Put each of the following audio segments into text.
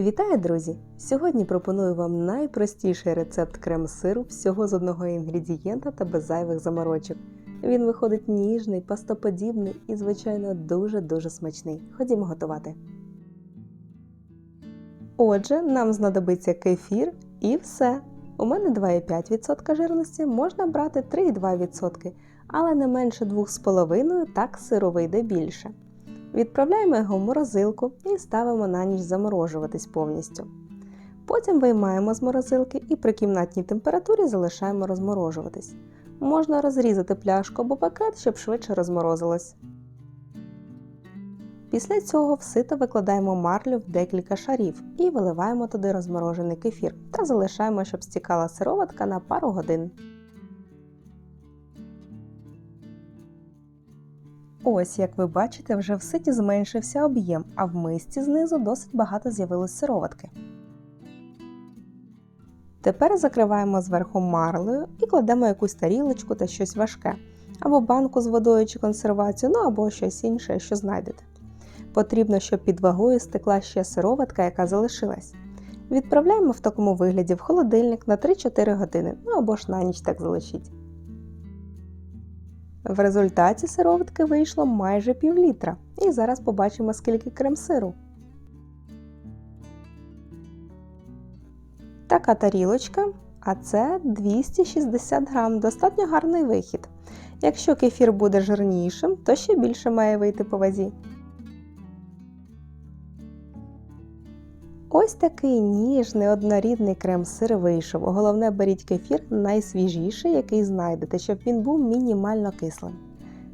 Вітаю, друзі! Сьогодні пропоную вам найпростіший рецепт крем-сиру всього з одного інгредієнта та без зайвих заморочок. Він виходить ніжний, пастоподібний і, звичайно, дуже-дуже смачний. Ходімо готувати. Отже, нам знадобиться кефір і все. У мене 2,5% жирності, можна брати 3,2%, але не менше 2,5%, так сиру вийде більше. Відправляємо його в морозилку і ставимо на ніч заморожуватись повністю. Потім виймаємо з морозилки і при кімнатній температурі залишаємо розморожуватись. Можна розрізати пляшку або пакет, щоб швидше розморозилось. Після цього в сито викладаємо марлю в декілька шарів і виливаємо туди розморожений кефір та залишаємо, щоб стікала сироватка на пару годин. Ось, як ви бачите, вже в ситі зменшився об'єм, а в мисці знизу досить багато з'явилось сироватки. Тепер закриваємо зверху марлею і кладемо якусь тарілочку та щось важке, або банку з водою чи консервацію, ну або щось інше, що знайдете. Потрібно, щоб під вагою стекла ще сироватка, яка залишилась. Відправляємо в такому вигляді в холодильник на 3-4 години, ну або ж на ніч так залишіть. В результаті сироватки вийшло майже пів літра. І зараз побачимо, скільки крем-сиру. Така тарілочка, а це 260 грам, достатньо гарний вихід. Якщо кефір буде жирнішим, то ще більше має вийти по вазі. Ось такий ніжний однорідний крем-сир вийшов. Головне, беріть кефір найсвіжіший, який знайдете, щоб він був мінімально кислим.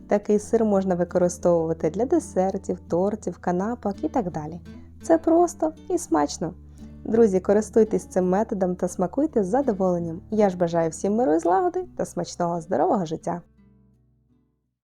Такий сир можна використовувати для десертів, тортів, канапок і так далі. Це просто і смачно. Друзі, користуйтесь цим методом та смакуйте з задоволенням. Я ж бажаю всім миру і злагоди та смачного здорового життя!